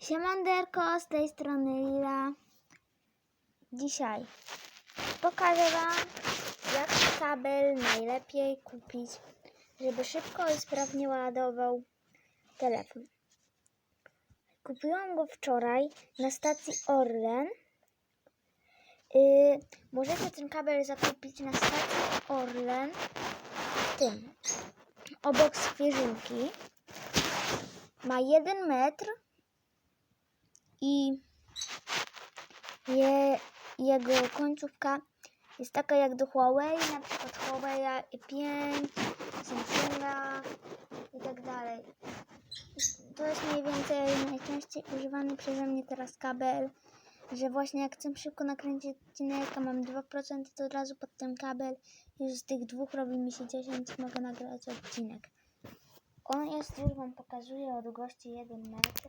Siemanderko, z tej strony Lila. Dzisiaj pokażę Wam, jak kabel najlepiej kupić, żeby szybko i sprawnie ładował telefon. Kupiłam go wczoraj na stacji Orlen. Yy, możecie ten kabel zakupić na stacji Orlen tym, obok świeżynki. Ma 1 metr i je, jego końcówka jest taka jak do Huawei, na przykład Huawei 5, Samsunga i tak dalej. To jest mniej więcej najczęściej używany przeze mnie teraz kabel, że właśnie jak chcę szybko nakręcić odcinek, a mam 2%, to od razu pod ten kabel już z tych dwóch robi mi się 10 mogę nagrać odcinek. On jest, już Wam pokazuję, o długości 1 metr.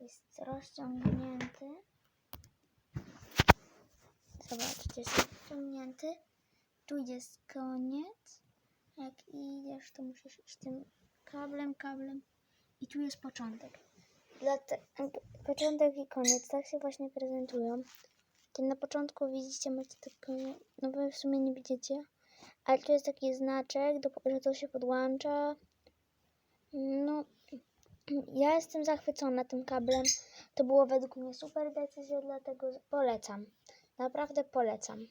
Jest rozciągnięty. Zobaczcie, jest rozciągnięty. Tu jest koniec. Jak idziesz, to musisz iść tym kablem, kablem. I tu jest początek. Początek i koniec, tak się właśnie prezentują. Kiedy na początku widzicie, macie takie, no wy w sumie nie widzicie, ale tu jest taki znaczek, do, że to się podłącza. No, ja jestem zachwycona tym kablem. To było według mnie super decyzja, dlatego polecam. Naprawdę polecam.